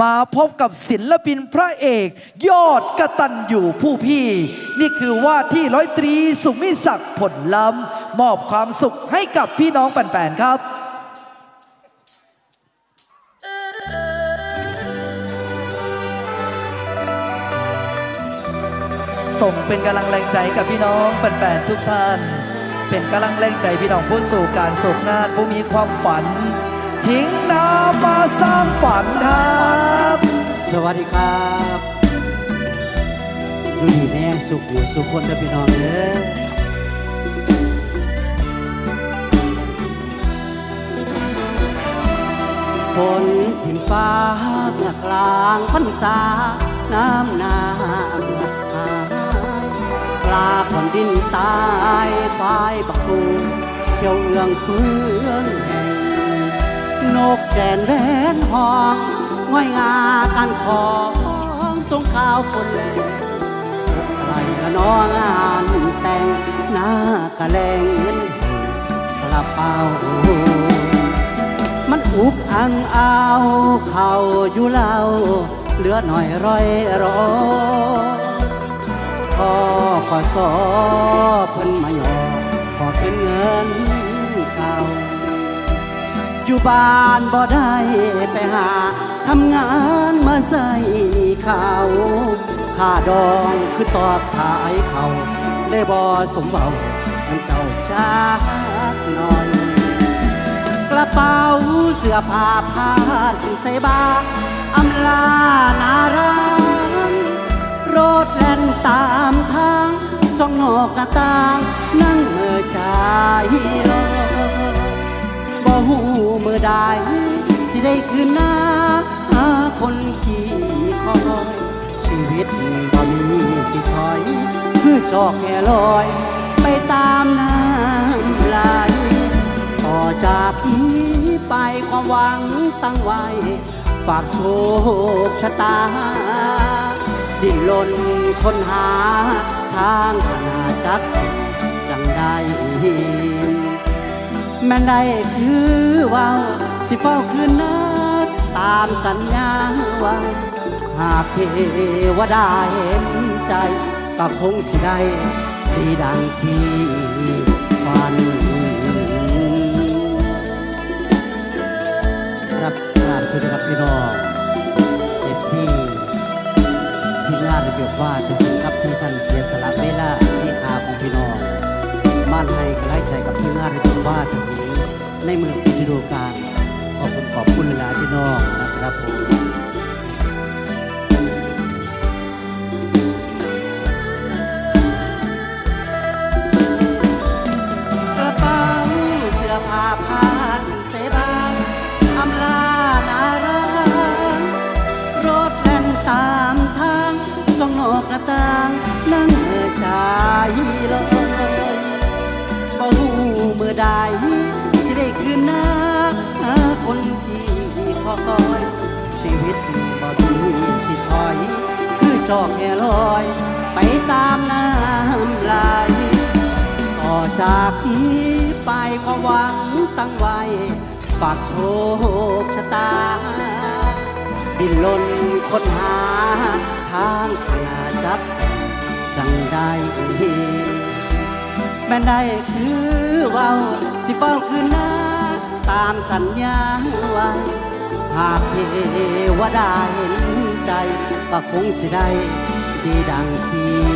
มาพบกับศิลปินพระเอก ยอดกระตันอยู่ผู้พี่ นี่คือว่าที่ร้อยตรีสุมิศักดิ์ผลล้ำมอบความสุขให้กับพี่น้องแฟนๆครับส่งเป็นกำลังแรงใจกับพี่น้องแฟนๆทุกท่าน เป็นกำลังแรงใจพี่น้องผู้สู่การสูบงานผู้มีความฝัน ทิ้งน้ำมาสร้างฝันครับ สวัสดีครับอยู่ดีแม่สุขอยู่สุขคนเด้อพี่น้องเด้อฝนถิ่มฟ้าเมื่อกลางพรรษาน้ำนาเมื่อหาปลาผ่อนดินตายควายบักตูเขียวเอืองเฟืองแห่ง นกแจนแร้นห้องง่อยงากันของสงข้าวฝนแลงไกลละน้องงานแต่งหน้ากะแลงเงินกระเป๋า มันอุกอังเอาเข่าอยู่เล่าเหลือหน่อยร้อยรอพอขอสอเอยู่บ้านบ่ได้ไปหาทำงานมาใส่ข้าวค่าดองคือต่อขายเขาได้บ่สมเบามันเจ้าชักหน่อย กระเป๋าเสื้อผ้าผ้านใส่บาอำลานา มือใดสิได้คืนหน้าคนขี่คอยชีวิตบ่มีสิถอย คือจอกแค่ลอย ไปตามน้ำไหลต่อจากนี้ไปความหวังตั้งไว้ ฝากโชคชะตา ดิ้นรนค้นหาทางขนาจักจังได้ แม่ได้คือว่าสิเฝ้าคืนนาตามสัญญาไว่าหากเทวดาเห็นใจ ก็คงสิได้ดีดังที่ฝันครับกราบสวัสดีครับพี่น้องเอฟซีทีมงานระเบียบว่าจะสิครับที่ท่านเสียสละเวลาที่พาของพี่น้อง ในเมือพิดูการขอบคุณขอบคุณเหลาพี่น้องนะครับผมกระเป๋าเสื้อผ้าผ่านเสบางอำลานารังรถแล่นตามทางส่องนอกหน้าต่างนั่งเมื่อใจลอยบ่หูเมื่อใด ชีวิตบ่มีสิถอย คือจอกแค่ลอย ไปตามน้ำไหลต่อจากนี้ไปความหวังตั้งไว้ ฝากโชคชะตา ดิ้นรนค้นหา ทางขนาจักจังได้แม่นได้คือเว่าสิเฝ้าคืนหน้า ตามสัญญาไว้ หากเทวดาเห็นใจ ก็คงสิได้ดีดังที่